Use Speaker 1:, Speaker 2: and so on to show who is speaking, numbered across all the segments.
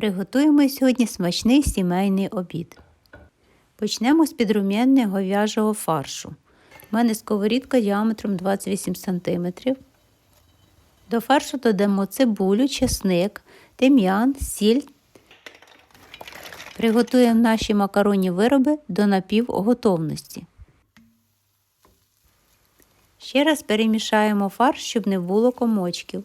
Speaker 1: Приготуємо сьогодні смачний сімейний обід. Почнемо з підрум'яння говяжого фаршу. У мене сковорідка діаметром 28 см. До фаршу додамо цибулю, чесник, тим'ян, сіль. Приготуємо наші макаронні вироби до напівготовності. Ще раз перемішаємо фарш, щоб не було комочків.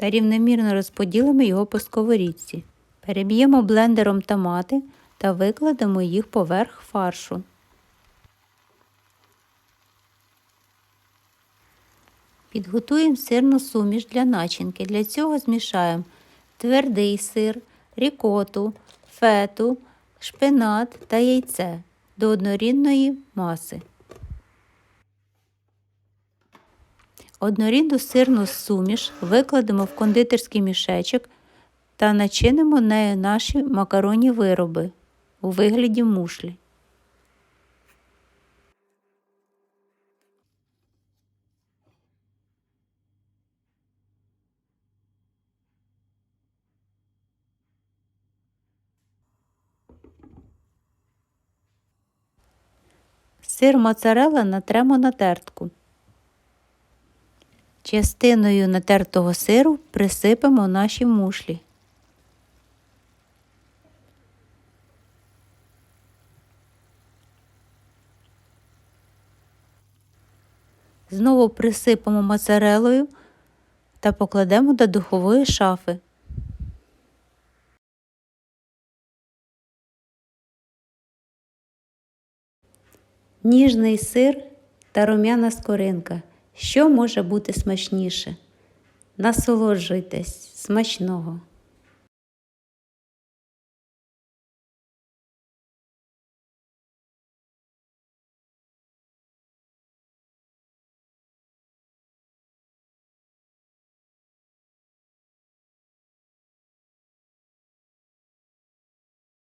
Speaker 1: Та рівномірно розподілимо його по сковорідці. Переб'ємо блендером томати та викладемо їх поверх фаршу. Підготуємо сирну суміш для начинки. Для цього змішаємо твердий сир, рікоту, фету, шпинат та яйце до однорідної маси. Однорідну сирну суміш викладемо в кондитерський мішечок та начинимо нею наші макаронні вироби у вигляді мушлі. Сир моцарелла натремо на тертку. Частиною натертого сиру присипемо наші мушлі. Знову присипемо моцарелою та покладемо до духової шафи. Ніжний сир та рум'яна скоринка. Що може бути смачніше? Насолоджуйтесь смачного!